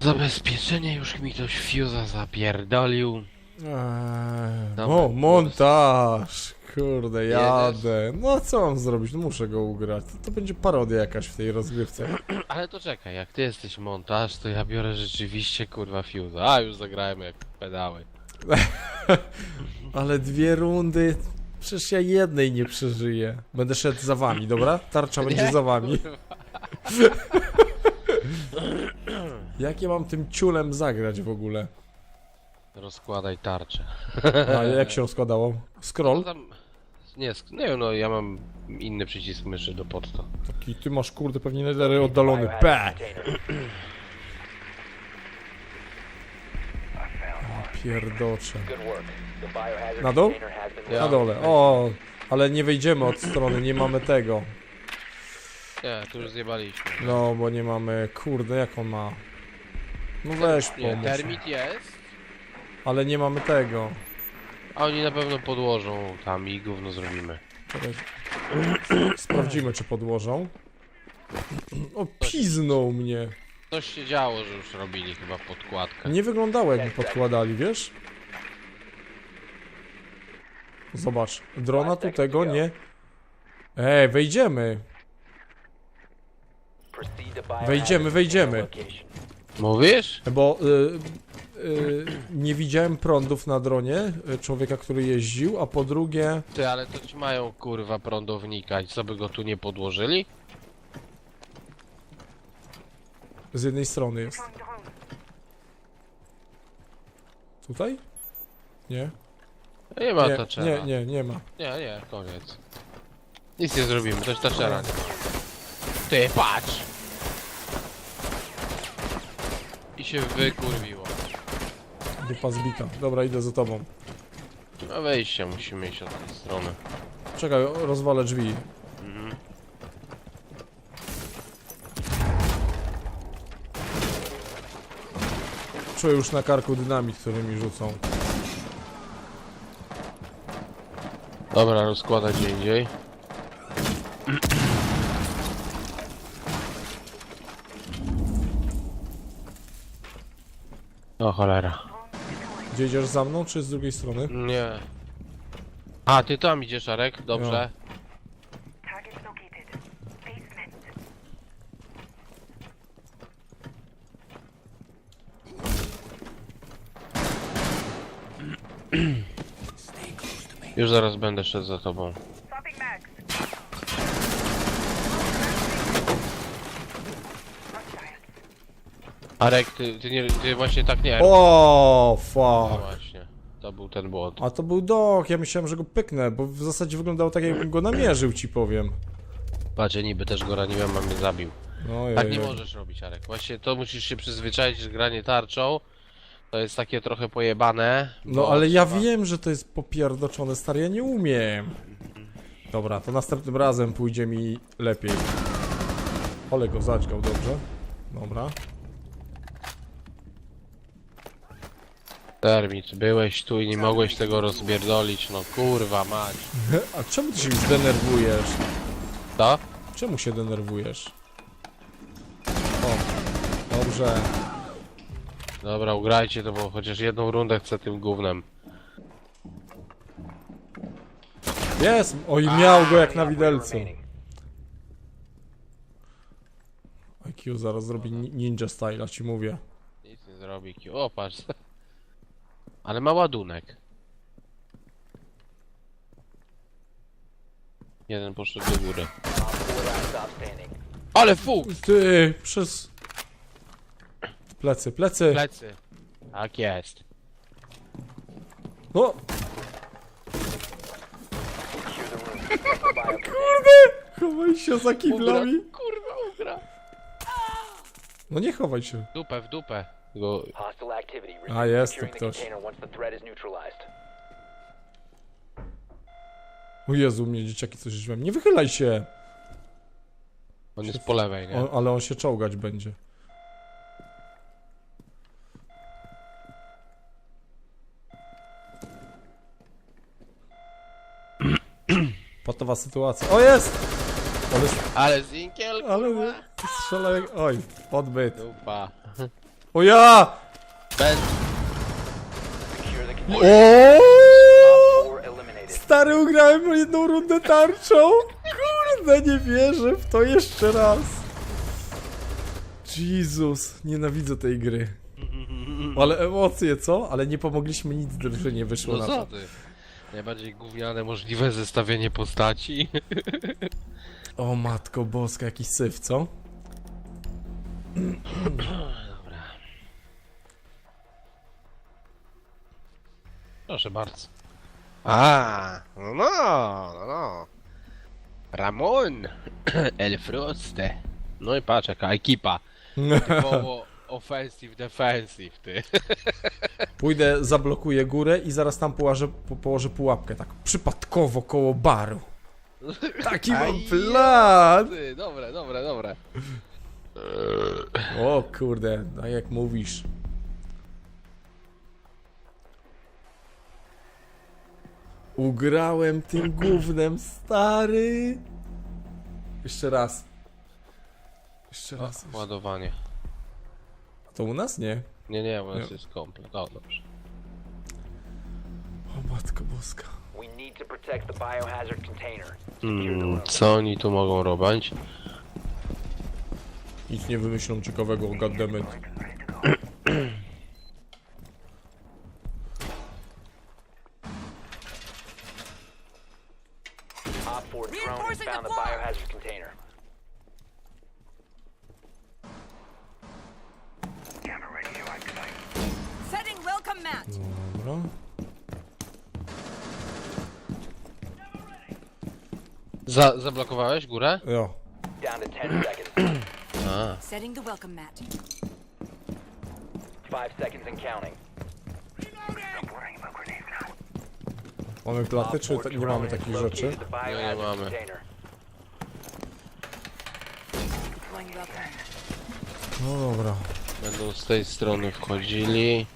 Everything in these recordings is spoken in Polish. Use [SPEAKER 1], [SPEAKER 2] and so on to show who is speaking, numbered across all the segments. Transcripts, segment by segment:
[SPEAKER 1] Zabezpieczenie już mi ktoś fuza zapierdolił.
[SPEAKER 2] Eee,
[SPEAKER 1] Dobra,
[SPEAKER 2] o, montaż! Kurde, jadę. No co mam zrobić? No muszę go ugrać. To, to będzie parodia jakaś w tej rozgrywce.
[SPEAKER 1] Ale to czekaj, jak ty jesteś montaż, to ja biorę rzeczywiście kurwa fuza. A już zagrałem jak pedały.
[SPEAKER 2] Ale dwie rundy. Przecież ja jednej nie przeżyję. Będę szedł za wami, dobra? Tarcza będzie za wami.
[SPEAKER 1] kurwa.
[SPEAKER 2] Jak ja mam tym ciulem zagrać w ogóle?
[SPEAKER 1] Rozkładaj tarczę.
[SPEAKER 2] A jak się rozkładało?
[SPEAKER 1] No
[SPEAKER 2] Scroll?
[SPEAKER 1] tam... Nie, sk- nie no ja mam inny przycisk myszy do pod to.
[SPEAKER 2] Taki ty masz kurde pewnie nedery oddalony. P! Pierdocze. Na dół?
[SPEAKER 1] Ja.
[SPEAKER 2] Na dole. O, ale nie wejdziemy od strony, nie mamy tego.
[SPEAKER 1] Nie, tu już zjebaliśmy.
[SPEAKER 2] No, bo nie mamy. Kurde, jak on ma. No weź
[SPEAKER 1] Nie,
[SPEAKER 2] pomóż.
[SPEAKER 1] termit jest,
[SPEAKER 2] Ale nie mamy tego.
[SPEAKER 1] a oni na pewno podłożą tam i gówno zrobimy.
[SPEAKER 2] Czekaj. Sprawdzimy, czy podłożą. O, piznął mnie.
[SPEAKER 1] Coś się działo, że już robili chyba podkładkę.
[SPEAKER 2] Nie wyglądało, jakby podkładali, wiesz? Zobacz, drona tu tego nie. Ej, wejdziemy.
[SPEAKER 3] Wejdziemy, wejdziemy.
[SPEAKER 1] Mówisz?
[SPEAKER 2] Bo y, y, nie widziałem prądów na dronie y, człowieka, który jeździł, a po drugie.
[SPEAKER 1] Ty, ale to ci mają kurwa prądownika i co by go tu nie podłożyli?
[SPEAKER 2] Z jednej strony jest. Tutaj? Nie?
[SPEAKER 1] Nie ma
[SPEAKER 2] Nie,
[SPEAKER 1] taczera.
[SPEAKER 2] nie, nie, nie ma.
[SPEAKER 1] Nie, nie, koniec. Nic nie zrobimy, też taczera nie ma. Ty, patrz! I się wykurwiło.
[SPEAKER 2] Dupa zbita. Dobra, idę za tobą.
[SPEAKER 1] No wejście musimy iść od tej strony.
[SPEAKER 2] Czekaj, rozwalę drzwi.
[SPEAKER 1] Mhm.
[SPEAKER 2] Czuję już na karku dynamit, który mi rzucą.
[SPEAKER 1] Dobra, rozkładać gdzie indziej. O cholera.
[SPEAKER 2] Gdzie idziesz za mną, czy z drugiej strony?
[SPEAKER 1] Nie. A, ty tam idziesz, Arek? Dobrze.
[SPEAKER 4] Target located. Basement.
[SPEAKER 1] Już zaraz będę szedł za tobą. Arek, ty, ty, nie, ty właśnie tak nie.
[SPEAKER 2] O,
[SPEAKER 1] No
[SPEAKER 2] fuck.
[SPEAKER 1] właśnie. To był ten błąd.
[SPEAKER 2] A to był dok, ja myślałem, że go pyknę, bo w zasadzie wyglądało tak, jakbym go namierzył, ci powiem.
[SPEAKER 1] Patrz, ja niby też go raniłem, a mnie zabił.
[SPEAKER 2] No,
[SPEAKER 1] Tak nie możesz robić, Arek. Właśnie to musisz się przyzwyczaić, że granie tarczą to jest takie trochę pojebane.
[SPEAKER 2] No,
[SPEAKER 1] bo
[SPEAKER 2] ale ja
[SPEAKER 1] trzeba-
[SPEAKER 2] wiem, że to jest popierdoczone, stary, ja nie umiem. Dobra, to następnym razem pójdzie mi lepiej. Ole go zadźgał, dobrze. Dobra.
[SPEAKER 1] Termit, byłeś tu i nie mogłeś tego rozbierdolić, no kurwa mać.
[SPEAKER 2] A czemu ty się już denerwujesz? Czemu się denerwujesz? O, dobrze.
[SPEAKER 1] Dobra, ugrajcie to, bo chociaż jedną rundę chcę tym gównem.
[SPEAKER 2] Jest! Oj, miał go jak na widelcu. IQ zaraz zrobi ni- ninja style, ci mówię.
[SPEAKER 1] Nic nie zrobi. Q. O, patrz. Ale ma ładunek. Jeden poszedł do góry. Ale fu!
[SPEAKER 2] Ty, przez... Plecy, plecy.
[SPEAKER 1] Plecy. Tak jest.
[SPEAKER 2] No, chowaj się za kiblami.
[SPEAKER 1] Ugra. Kurwa, ugra.
[SPEAKER 2] No nie chowaj się.
[SPEAKER 1] W dupę, w dupę. Go...
[SPEAKER 2] A, jest tu ktoś. O Jezu, mnie dzieciaki coś drzwiami. Nie wychylaj się.
[SPEAKER 1] On jest po lewej, nie?
[SPEAKER 2] On, ale on się czołgać będzie. Patowa sytuacja. O jest! Ale,
[SPEAKER 1] Ale Zinkiel,
[SPEAKER 2] ale strzela jak... Oj, odbyt.
[SPEAKER 1] Dupa.
[SPEAKER 2] O ja!
[SPEAKER 1] Ben,
[SPEAKER 2] O! Stary, ugrałem jedną rundę tarczą. Kurde, nie wierzę w to jeszcze raz. Jezus, nienawidzę tej gry. Ale emocje, co? Ale nie pomogliśmy nic, że nie wyszło
[SPEAKER 1] no
[SPEAKER 2] na
[SPEAKER 1] co
[SPEAKER 2] to.
[SPEAKER 1] ty? Najbardziej gówniane możliwe zestawienie postaci.
[SPEAKER 2] O matko boska, jakiś syf, co?
[SPEAKER 1] Proszę bardzo. A, no, no, no, no. Ramon, El Froste. No i patrz, jaka ekipa. Typowo offensive, defensive, ty.
[SPEAKER 2] Pójdę, zablokuję górę i zaraz tam położę, po, położę pułapkę, tak przypadkowo koło baru. Taki mam
[SPEAKER 1] Aj,
[SPEAKER 2] plan!
[SPEAKER 1] Ty, dobre, dobre, dobre.
[SPEAKER 2] O kurde, no jak mówisz. Ugrałem tym gównem, stary! Jeszcze raz. Jeszcze raz. jeszcze.
[SPEAKER 1] Ładowanie.
[SPEAKER 2] A to u nas? Nie.
[SPEAKER 1] Nie, nie, u nas
[SPEAKER 2] Nie.
[SPEAKER 1] jest komplet. O, dobrze.
[SPEAKER 2] O matko boska.
[SPEAKER 3] We need to protect the biohazard container. Secure the
[SPEAKER 1] Hmm,
[SPEAKER 3] room.
[SPEAKER 1] co oni tu mogą robić?
[SPEAKER 2] Nic nie wymyślą ciekawego, goddammit.
[SPEAKER 1] Zablokowałeś górę?
[SPEAKER 2] Jo.
[SPEAKER 3] Down to 10 seconds.
[SPEAKER 1] A,
[SPEAKER 5] Setting the welcome mat.
[SPEAKER 3] 5 seconds and counting.
[SPEAKER 4] Stop worrying about grenades now.
[SPEAKER 2] Mamy
[SPEAKER 3] Op
[SPEAKER 2] czy
[SPEAKER 3] 4
[SPEAKER 2] ta, nie mamy
[SPEAKER 3] has
[SPEAKER 2] takich
[SPEAKER 3] located
[SPEAKER 2] rzeczy?
[SPEAKER 3] the biohazard
[SPEAKER 1] mamy.
[SPEAKER 3] container.
[SPEAKER 5] Deploying welcome mat.
[SPEAKER 2] No dobra.
[SPEAKER 1] będą z tej strony wchodzili.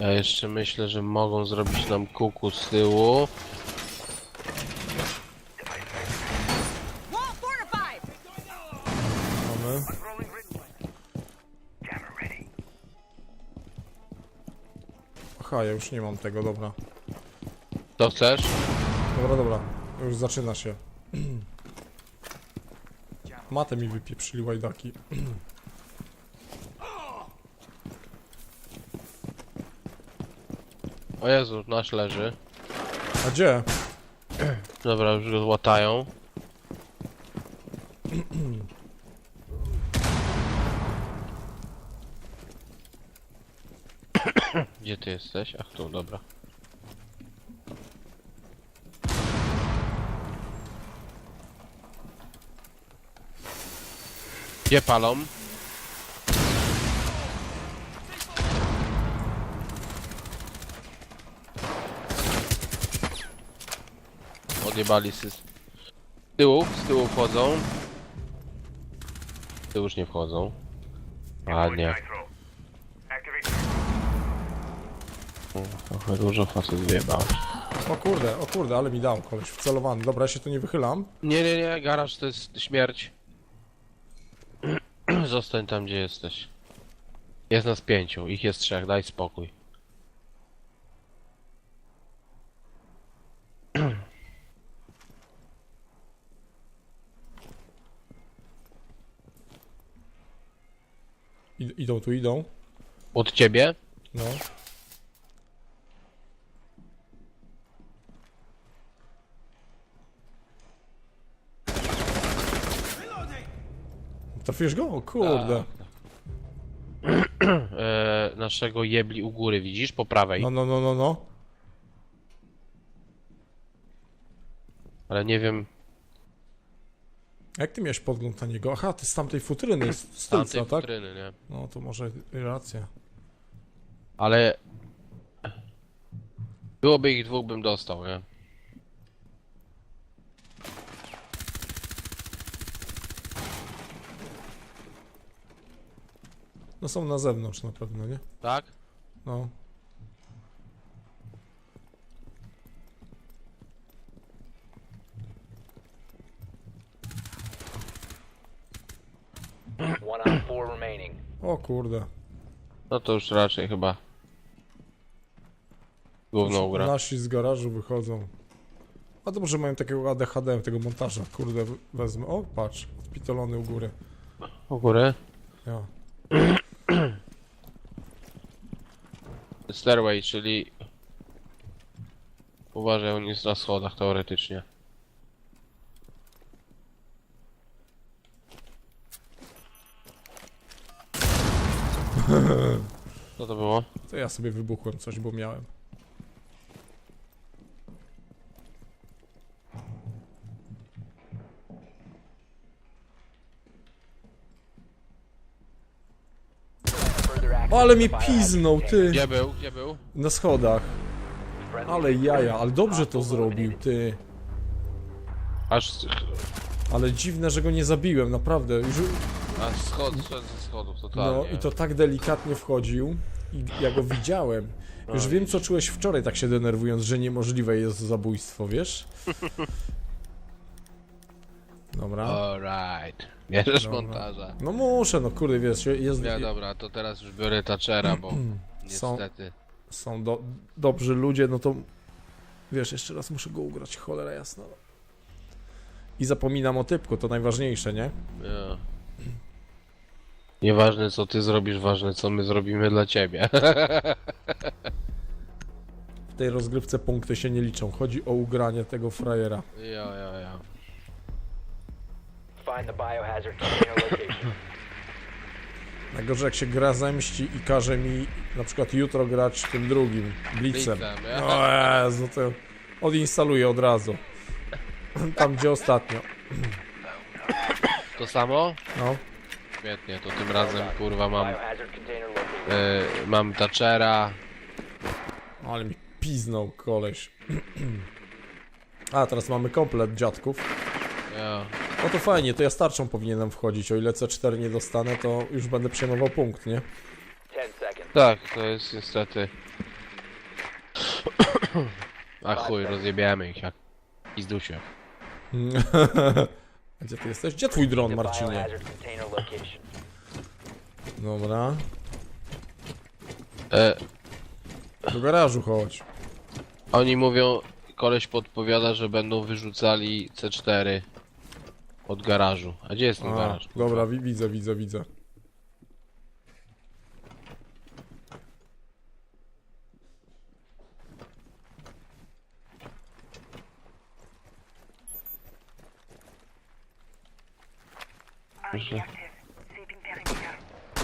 [SPEAKER 1] Ja jeszcze myślę, że mogą zrobić nam kuku z tyłu.
[SPEAKER 2] Ja już nie mam tego, dobra.
[SPEAKER 1] Co chcesz?
[SPEAKER 2] Dobra, dobra. Już zaczyna się. Matę mi wypieprzyli łajdaki.
[SPEAKER 1] O Jezu, nasz leży.
[SPEAKER 2] A gdzie?
[SPEAKER 1] Dobra, już go łatają. Gdzie ty jesteś? Ach tu, dobra. Gdzie palą? Odjebali sy... Z tyłu, z tyłu wchodzą. Już nie wchodzą. Ładnie. Trochę dużo facet zjebał.
[SPEAKER 2] O kurde, o kurde, ale mi dał koleś wcelowany. Dobra, ja się tu nie wychylam.
[SPEAKER 1] Nie, nie, nie, garaż to jest śmierć. Zostań tam, gdzie jesteś. Jest nas pięciu, ich jest trzech, daj spokój.
[SPEAKER 2] I, idą tu, idą.
[SPEAKER 1] Od ciebie?
[SPEAKER 2] No. Trafisz go? O kurde.
[SPEAKER 1] E, naszego jebli u góry, widzisz? Po prawej.
[SPEAKER 2] No, no, no, no, no.
[SPEAKER 1] Ale nie wiem,
[SPEAKER 2] Jak ty miałeś podgląd na niego? Aha, ty z tamtej futryny, z z
[SPEAKER 1] tamtej
[SPEAKER 2] tak?
[SPEAKER 1] futryny, nie?
[SPEAKER 2] No to może racja.
[SPEAKER 1] Ale... Byłoby ich dwóch, bym dostał, nie?
[SPEAKER 2] No są na zewnątrz na pewno, nie?
[SPEAKER 1] Tak?
[SPEAKER 2] No.
[SPEAKER 3] One on 4 remaining.
[SPEAKER 2] O kurde.
[SPEAKER 1] No to już raczej chyba. Gówno gra.
[SPEAKER 2] Nasi z garażu wychodzą. A to może mają takiego ADHD, tego montaża. Kurde, wezmę. O, patrz, odpitolony u góry.
[SPEAKER 1] U góry.
[SPEAKER 2] Ja.
[SPEAKER 1] Stairway, czyli... Uważaj, on jest na schodach teoretycznie. Co to było?
[SPEAKER 2] To ja sobie wybuchłem coś, bo miałem.
[SPEAKER 3] Further access
[SPEAKER 2] O, ale mi piznął, ty!
[SPEAKER 1] Gdzie był? Gdzie był?
[SPEAKER 2] Na schodach. Ale jaja, ale dobrze to zrobił, ty.
[SPEAKER 1] Aż...
[SPEAKER 2] Ale dziwne, że go nie zabiłem, naprawdę. Już,
[SPEAKER 1] Aż schod, szedł ze schodów, totalnie.
[SPEAKER 2] no i to tak delikatnie wchodził i ja go widziałem. Już wiem, co czułeś wczoraj, tak się denerwując, że niemożliwe jest zabójstwo, wiesz? Dobra.
[SPEAKER 1] Alright. Bierzesz
[SPEAKER 2] Dobra.
[SPEAKER 1] montaża.
[SPEAKER 2] No muszę, no kurde, wiesz, jest,
[SPEAKER 1] Ja dobra, to teraz już biorę Thatchera, bo
[SPEAKER 2] Są-
[SPEAKER 1] niestety.
[SPEAKER 2] są do, dobrzy ludzie, no to wiesz, jeszcze raz muszę go ugrać, cholera jasna. I zapominam o typku, to najważniejsze, nie?
[SPEAKER 1] Ja. Nieważne co ty zrobisz, ważne co my zrobimy dla ciebie.
[SPEAKER 2] W tej rozgrywce punkty się nie liczą, chodzi o ugranie tego frajera.
[SPEAKER 1] Ja, ja, ja.
[SPEAKER 3] Find the biohazard container location.
[SPEAKER 2] Najgorzej jak się gra zemści i każe mi na przykład jutro grać tym drugim, Blitzem.
[SPEAKER 1] Blitzem, ja.
[SPEAKER 2] O Jezu, to odinstaluję od razu. Tam gdzie ostatnio.
[SPEAKER 1] To samo?
[SPEAKER 2] No.
[SPEAKER 1] Świetnie, to tym razem kurwa mam. E, mam Thatchera.
[SPEAKER 2] Ale mi piznął koleś. A, teraz mamy komplet dziadków.
[SPEAKER 1] Ja.
[SPEAKER 2] No to fajnie, to ja starczą powinienem wchodzić. O ile C4 nie dostanę, to już będę przejmował punkt, nie?
[SPEAKER 3] 10 seconds.
[SPEAKER 1] Tak, to jest niestety. A chuj, rozjebiemy ich jak pizdusie.
[SPEAKER 2] A Gdzie ty jesteś? Gdzie twój dron, Marcinie? Dobra.
[SPEAKER 1] E,
[SPEAKER 2] Do garażu chodź.
[SPEAKER 1] oni mówią, koleś podpowiada, że będą wyrzucali C4 od garażu. A gdzie jest ten
[SPEAKER 2] A,
[SPEAKER 1] garaż?
[SPEAKER 2] dobra, wi widzę, widzę, widzę.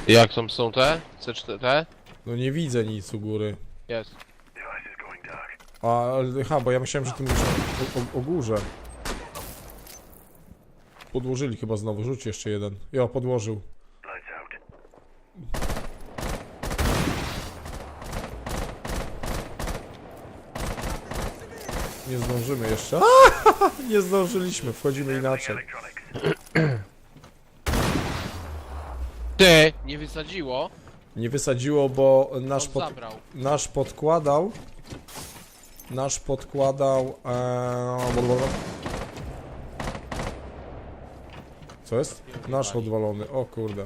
[SPEAKER 1] Jak tam są te? C4 te?
[SPEAKER 2] No nie widzę nic u góry.
[SPEAKER 1] Jest.
[SPEAKER 2] A, ale- aha, bo ja myślałem, że ty mówisz o, o, o górze. Podłożyli chyba znowu, rzuć jeszcze jeden. Jo, podłożył. Nie zdążymy jeszcze. Nie zdążyliśmy, wchodzimy inaczej.
[SPEAKER 1] Ty! Nie wysadziło?
[SPEAKER 2] Nie wysadziło, bo nasz,
[SPEAKER 1] On
[SPEAKER 2] pod,
[SPEAKER 1] zabrał.
[SPEAKER 2] nasz podkładał. Nasz podkładał. E, co jest? Nasz odwalony. O kurde.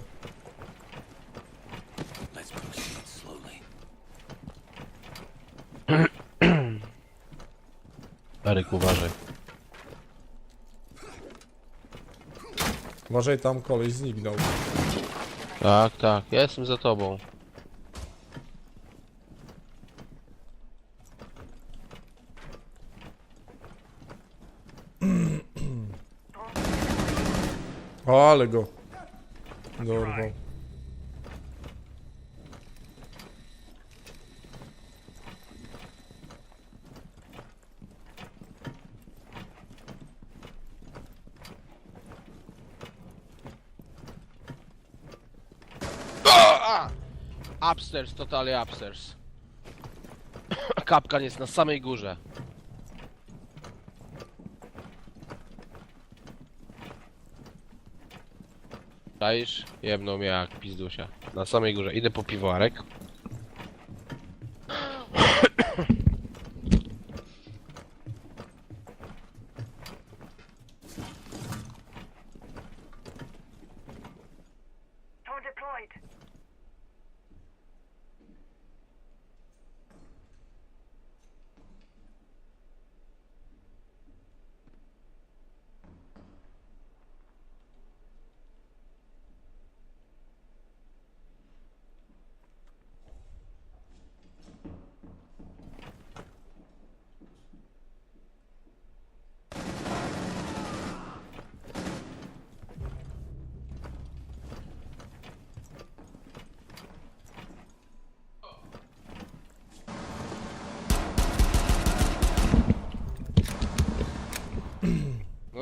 [SPEAKER 1] Eryk, uważaj.
[SPEAKER 2] Uważaj, tam koleś zniknął.
[SPEAKER 1] Tak, tak, ja jestem za tobą.
[SPEAKER 2] O, ale go. Dorwał.
[SPEAKER 1] Upstairs, totalnie upstairs. Kapkan jest na samej górze. Czaisz? Jebną mnie jak pizdusia. Na samej górze. Idę po piwoarek.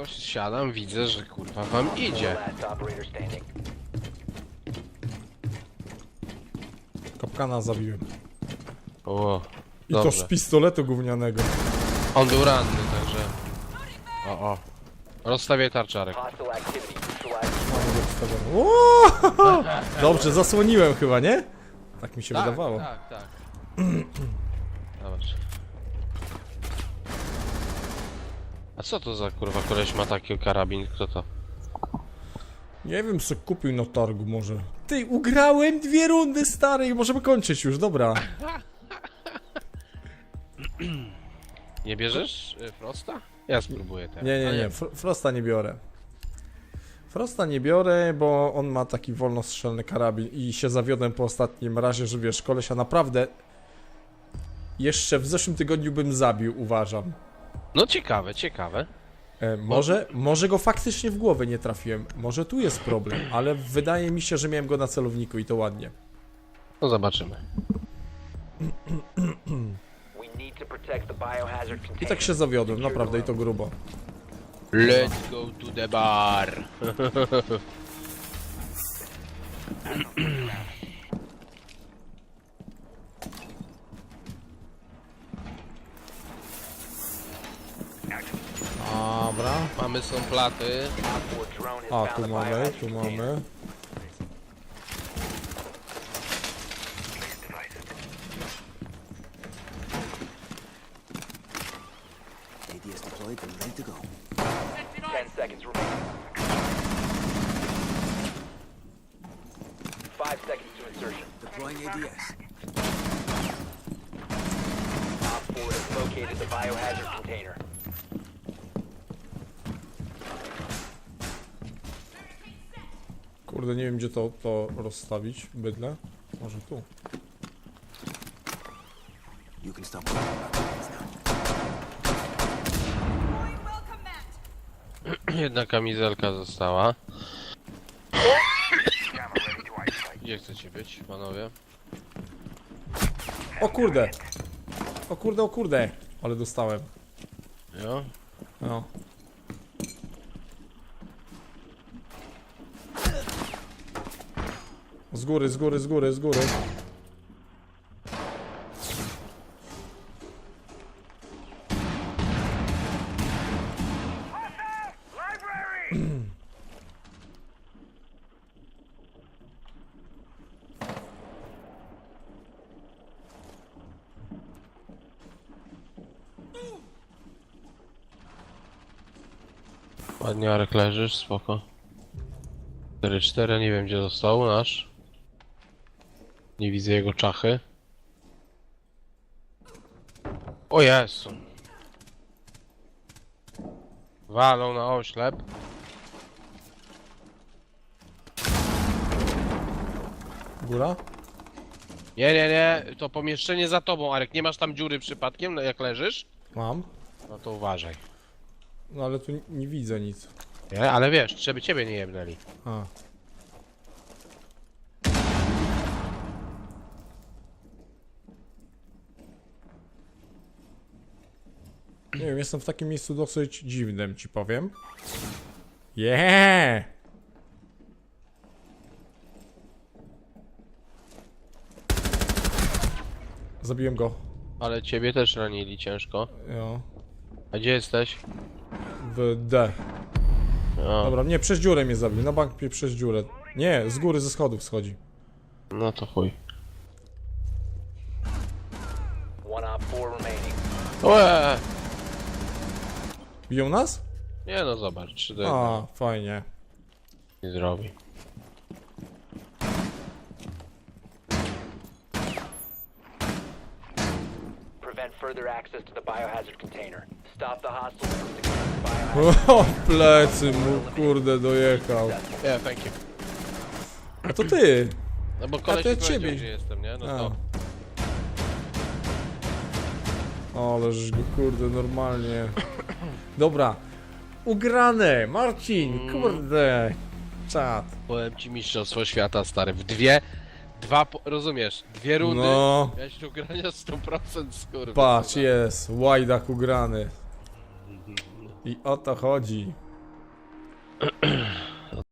[SPEAKER 1] Szybko siadam, widzę, że kurwa wam idzie.
[SPEAKER 2] Kapkana zabiłem.
[SPEAKER 1] O,
[SPEAKER 2] I to
[SPEAKER 1] Dobrze.
[SPEAKER 2] z pistoletu gównianego.
[SPEAKER 1] on był ranny, także... O, o. Rozstawię tarczarek.
[SPEAKER 2] Dobrze, zasłoniłem chyba, nie? Tak mi się wydawało.
[SPEAKER 1] Tak, tak. Zobacz. A co to za kurwa koleś ma taki karabin? Kto to?
[SPEAKER 2] Nie wiem, co kupił na targu może. Ty, ugrałem dwie rundy, stary, i możemy kończyć już, dobra.
[SPEAKER 1] Nie bierzesz y, Frosta? Ja spróbuję teraz.
[SPEAKER 2] Nie, nie,
[SPEAKER 1] A
[SPEAKER 2] nie, Fr Frosta nie biorę. Frosta nie biorę, bo on ma taki wolnostrzelny karabin i się zawiodłem po ostatnim razie, że wiesz, kolesia naprawdę jeszcze w zeszłym tygodniu bym zabił, uważam.
[SPEAKER 1] No ciekawe, ciekawe.
[SPEAKER 2] E, może, może go faktycznie w głowę nie trafiłem, może tu jest problem, ale wydaje mi się, że miałem go na celowniku i to ładnie.
[SPEAKER 1] No zobaczymy.
[SPEAKER 2] I tak się zawiodłem, naprawdę i to grubo.
[SPEAKER 1] Let's go to the bar.
[SPEAKER 2] Dobra.
[SPEAKER 1] Mamy są platy.
[SPEAKER 3] Op 4 drone has
[SPEAKER 2] A,
[SPEAKER 3] found
[SPEAKER 2] tu
[SPEAKER 3] the
[SPEAKER 2] mamy,
[SPEAKER 3] biohazard
[SPEAKER 2] tu
[SPEAKER 3] container.
[SPEAKER 2] mamy.
[SPEAKER 6] ADS deployed and ready to go.
[SPEAKER 3] 10 seconds remaining. 5 seconds to insertion.
[SPEAKER 6] Deploying ADS.
[SPEAKER 3] Op 4 has located the biohazard container.
[SPEAKER 2] Kurde, nie wiem gdzie to, to rozstawić, bydle. Może tu.
[SPEAKER 6] You can stop worrying about things now.
[SPEAKER 5] Deploying welcome mat.
[SPEAKER 1] Jedna kamizelka została. Gdzie chcecie być, panowie?
[SPEAKER 2] O kurde! O kurde, o kurde! Ale dostałem.
[SPEAKER 1] Jo?
[SPEAKER 2] No. Z góry, z góry, z góry, z góry.
[SPEAKER 1] Ładnie Arek leżysz, spoko. 4-4, nie wiem gdzie został nasz. Nie widzę jego czachy. O Jezu. Walą na oślep.
[SPEAKER 2] Góra?
[SPEAKER 1] Nie, nie, nie, to pomieszczenie za tobą, Arek. Nie masz tam dziury przypadkiem, no jak leżysz?
[SPEAKER 2] Mam.
[SPEAKER 1] No to uważaj.
[SPEAKER 2] No ale tu nie widzę nic.
[SPEAKER 1] Nie, ale wiesz, żeby ciebie nie jebnęli.
[SPEAKER 2] A. Nie wiem, jestem w takim miejscu dosyć dziwnym, ci powiem. Yeah! Zabiłem go.
[SPEAKER 1] Ale ciebie też ranili ciężko.
[SPEAKER 2] Jo.
[SPEAKER 1] A gdzie jesteś?
[SPEAKER 2] W D.
[SPEAKER 1] O,
[SPEAKER 2] Dobra, nie, przez dziurę mnie zabił. Na bank mnie przez dziurę. Nie, z góry ze schodów schodzi.
[SPEAKER 1] no to chuj.
[SPEAKER 3] One op 4 remaining.
[SPEAKER 1] Łe!
[SPEAKER 2] Biją nas?
[SPEAKER 1] Nie no zobacz, czy to
[SPEAKER 2] A, fajnie.
[SPEAKER 1] nie zrobi.
[SPEAKER 3] Prevent further access to the biohazard container. Stop the hostiles from securing the biohazard.
[SPEAKER 2] O, plecy mu, kurde, dojechał.
[SPEAKER 1] Yeah, thank you.
[SPEAKER 2] A to ty!
[SPEAKER 1] No bo koleś
[SPEAKER 2] to
[SPEAKER 1] mi
[SPEAKER 2] ja
[SPEAKER 1] powiedział,
[SPEAKER 2] ciebie.
[SPEAKER 1] gdzie jestem, nie? No
[SPEAKER 2] A.
[SPEAKER 1] to...
[SPEAKER 2] Ależ go, kurde, normalnie. Dobra. Ugrane! Marcin, kurde. Czad.
[SPEAKER 1] Powiem ci mistrzostwo świata, stary. W dwie... Dwa, po... rozumiesz? Dwie rundy.
[SPEAKER 2] No,
[SPEAKER 1] Miałeś do grania 100% skurwy.
[SPEAKER 2] patrz, jest. Łajdak ugrany. I o to chodzi.